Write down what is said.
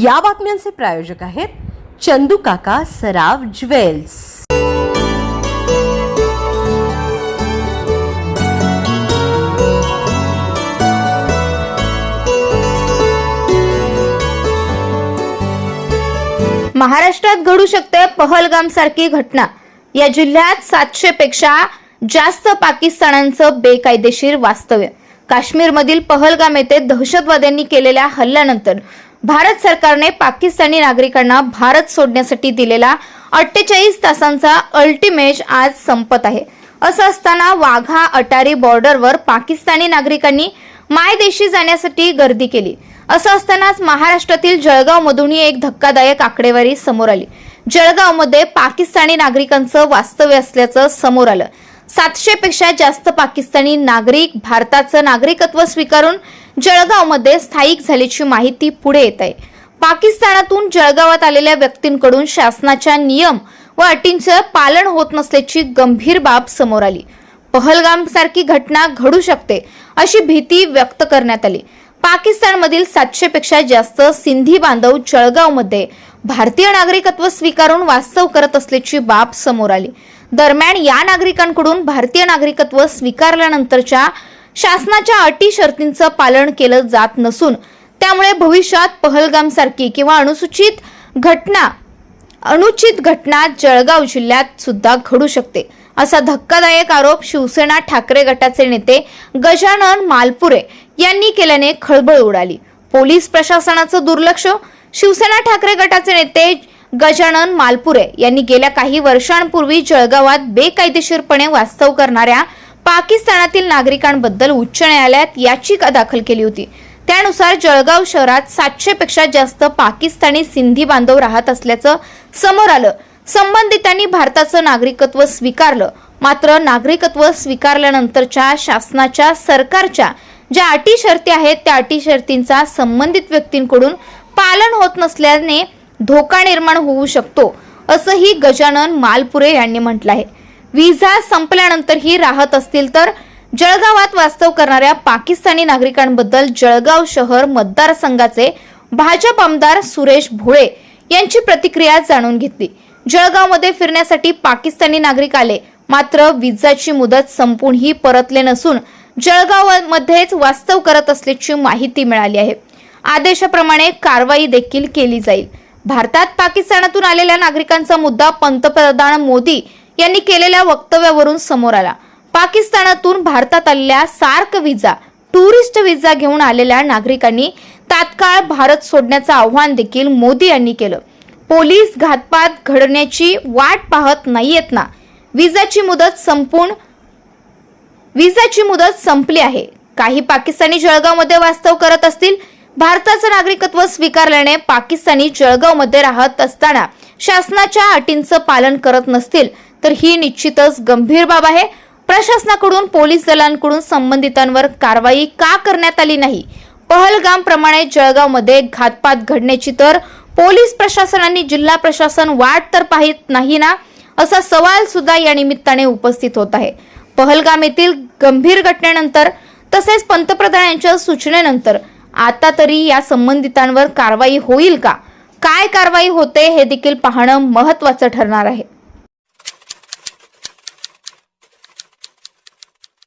या बातम्यांचे प्रायोजक आहेत चंदू काका सराव ज्वेल्स. महाराष्ट्रात घडू शकते पहलगाम सारखी घटना. या जिल्ह्यात सातशे पेक्षा जास्त पाकिस्तानांचं बेकायदेशीर वास्तव्य. काश्मीरमधील पहलगाम येथे दहशतवाद्यांनी केलेल्या हल्ल्यानंतर भारत सरकारने पाकिस्तानी नागरिकांना भारत सोडण्यासाठी दिलेला अठ्ठेचाळीस तासांचा अल्टिमेज आज संपत आहे. असं असताना वाघा अटारी बॉर्डरवर पाकिस्तानी नागरिकांनी मायदेशी जाण्यासाठी गर्दी केली. असं असतानाच महाराष्ट्रातील जळगावमधूनही एक धक्कादायक आकडेवारी समोर आली. जळगावमध्ये पाकिस्तानी नागरिकांचं वास्तव्य असल्याचं समोर आलं. सातशे पेक्षा जास्त पाकिस्तानी नागरिक भारताचं नागरिकत्व स्वीकारून जळगावमध्ये स्थायिक झाल्याची माहिती पुढे येत आहे. पाकिस्तानातून जळगावात आलेल्या व्यक्तींकडून शासनाच्या नियम व अटींचं पालन होत नसल्याची गंभीर बाब समोर आली. पहलगाम सारखी घटना घडू शकते अशी भीती व्यक्त करण्यात आली. पाकिस्तानमधील सातशे पेक्षा जास्त सिंधी बांधव जळगावमध्ये भारतीय नागरिकत्व स्वीकारून वास्तव करत असल्याची बाब समोर आली. दरम्यान या नागरिकांकडून भारतीय नागरिकत्व स्वीकारल्यानंतरच्या शासनाच्या अटी शर्तींचं पालन केलं जात नसून त्यामुळे भविष्यात पहलगाम सारखी किंवा अनुसूचित घटना अनुचित घटना जळगाव जिल्ह्यात सुद्धा घडू शकते असा धक्कादायक आरोप शिवसेना ठाकरे गटाचे नेते गजानन मालपुरे यांनी केल्याने खळबळ उडाली. पोलीस प्रशासनाचं दुर्लक्ष शिवसेना ठाकरे गटाचे नेते गजानन मालपुरे यांनी गेल्या काही वर्षांपूर्वी जळगावात बेकायदेशीरपणे वास्तव करणाऱ्या पाकिस्तानातील नागरिकांबद्दल उच्च न्यायालयात याचिका दाखल केली होती. त्यानुसार जळगाव शहरात सातशे पेक्षा जास्त पाकिस्तानी सिंधी बांधव राहत असल्याचं समोर आलं. संबंधितांनी भारताचं नागरिकत्व स्वीकारलं. मात्र नागरिकत्व स्वीकारल्यानंतरच्या शासनाच्या सरकारच्या ज्या अटी शर्ती आहेत त्या अटी शर्तींचा संबंधित व्यक्तींकडून पालन होत नसल्याने धोका निर्माण होऊ शकतो असंही गजानन मालपुरे यांनी म्हटलं आहे. व्हिसा संपल्यानंतरही राहत असतील तर जळगावात वास्तव करणाऱ्या पाकिस्तानी नागरिकांबद्दल जळगाव शहर मतदारसंघाचे भाजप आमदार सुरेश भोळे यांची प्रतिक्रिया जाणून घेतली. जळगावमध्ये फिरण्यासाठी पाकिस्तानी नागरिक आले. मात्र विजाची मुदत संपूनही परतले नसून जळगावमध्येच वास्तव करत असल्याची माहिती मिळाली आहे. आदेशाप्रमाणे कारवाई देखील केली जाईल. भारतात पाकिस्तानातून आलेल्या नागरिकांचा मुद्दा पंतप्रधान मोदी यांनी केलेल्या वक्तव्यावरून समोर आला. पाकिस्तानातून भारतात आलेल्या सार्क विजा टुरिस्ट विजा घेऊन आलेल्या नागरिकांनी तात्काळ भारत सोडण्याचं आव्हान देखील मोदी यांनी केलं. पोलीस घातपात घडण्याची वाट पाहत नाहीयेत ना. विजाची मुदत संपून विजाची मुदत संपली आहे. काही पाकिस्तानी जळगावमध्ये वास्तव करत असतील भारताचं नागरिकत्व स्वीकारल्याने पाकिस्तानी जळगावमध्ये राहत असताना शासनाच्या अटींचं पालन करत नसतील तर ही निश्चितच गंभीर बाब आहे. प्रशासनाकडून पोलीस दलांकडून संबंधितांवर कारवाई का करण्यात आली नाही? पहलगाम प्रमाणे जळगावमध्ये घातपात घडण्याची तर पोलीस प्रशासनाने जिल्हा प्रशासन वाट तर पाहित नाही ना? असा सवाल सुद्धा या निमित्ताने उपस्थित होत आहे. पहलगाम येथील गंभीर घटनेनंतर तसेच पंतप्रधानांच्या सूचनेनंतर आता तरी या संबंधितांवर कारवाई होईल का? काय कारवाई होते हे देखील पाहणं महत्वाचं ठरणार आहे.